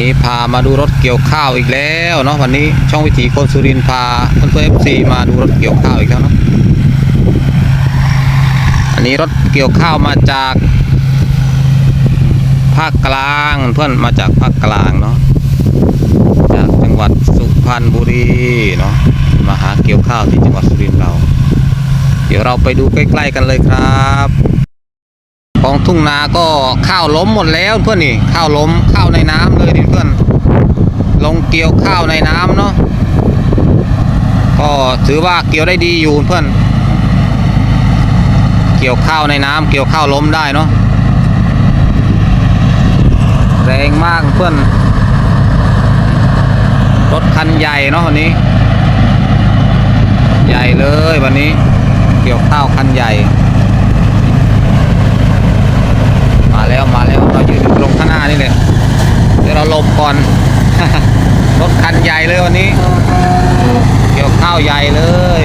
นี้พามาดูรถเกี่ยวข้าวอีกแล้วเนาะวันนี้ช่องวิถีคนสุรินพาเพื่อนเพื่อนเอฟซีมาดูรถเกี่ยวข้าวอีกแล้วเนาะอันนี้รถเกี่ยวข้าวมาจากภาคกลางเพื่อนมาจากภาคกลางเนาะจากจังหวัดสุพรรณบุรีเนาะมาหาเกี่ยวข้าวที่จังหวัดสุรินทร์เรา เดี๋ยวเราไปดูใกล้ ๆ กันเลยครับ ทุ่งนาก็ข้าวล้มหมดแล้วเพื่อนนี่ข้าวล้มข้าวในน้ำเลยนี่เพื่อนลงเกี่ยวข้าวในน้ำเนาะก็ถือว่าเกี่ยวได้ดีอยู่เพื่อน เกี่ยวข้าวในน้ำเกี่ยวข้าวล้มได้เนาะแรงมากเพื่อนรถคันใหญ่เนาะวันนี้ ใหญ่เลยวันนี้ เกี่ยวข้าวคันใหญ่ มาแล้วมาแล้วเราอยู่ตรงข้างหน้านี่เลยเดี๋ยวเราหลบก่อน รถคันใหญ่เลยวันนี้ เกี่ยวข้าวใหญ่เลย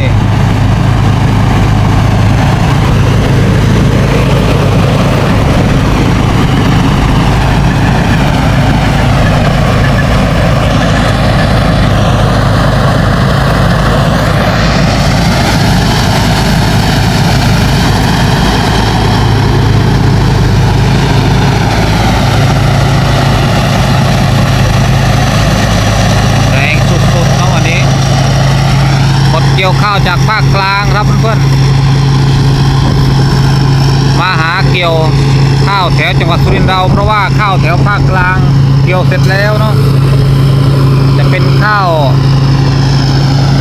แรงสุดๆเนาะวันนี้ กดเกี่ยวข้าวจากภาคกลางครับเพื่อนๆมาหาเกี่ยวข้าวแถวจังหวัดสุรินทร์เรา เพราะว่าข้าวแถวภาคกลางเกี่ยวเสร็จแล้วเนาะจะเป็นข้าว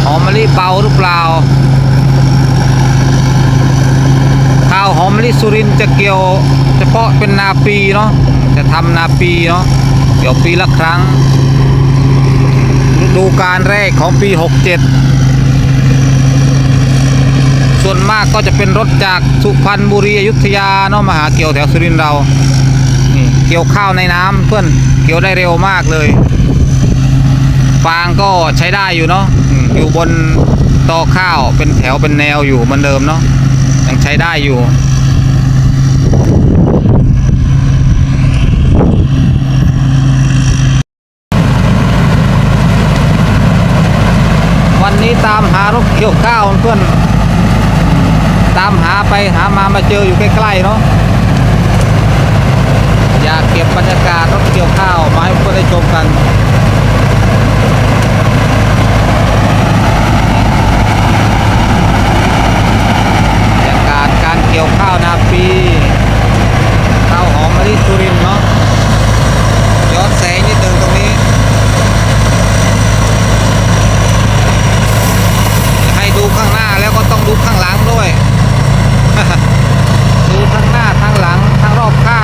หอมมะลิเบาหรือเปล่า ข้าวหอมมะลิสุรินทร์จะเกี่ยว เฉพาะเป็นนาปีเนาะจะทำนาปีเนาะเกี่ยวปีละครั้งฤดูการแรกของปี 67 ส่วนมากก็จะเป็นรถจากสุพรรณบุรีอยุธยาเนาะมาหาเกี่ยวแถวสุรินทร์เรานี่เกี่ยวข้าวในน้ำเพื่อนเกี่ยวได้เร็วมากเลย ฟางก็ใช้ได้อยู่เนาะอืมอยู่บนตอข้าวเป็นแถวเป็นแนวอยู่เหมือนเดิมเนาะยังใช้ได้อยู่วันนี้ตามหารถเกี่ยวข้าวเพื่อน ตามหาไปหามามาเจออยู่ใกล้ๆเนาะอยากเก็บบรรยากาศรถเกี่ยวข้าวมาให้เพื่อนได้ชมกันบรรยากาศการเกี่ยวข้าวนาปีข้าวหอมมะลิสุรินเนาะย้อนแสงนิดนึงตรงนี้ ให้ดูข้างหน้าแล้วก็ต้องดูข้างหลังด้วย อบข้าง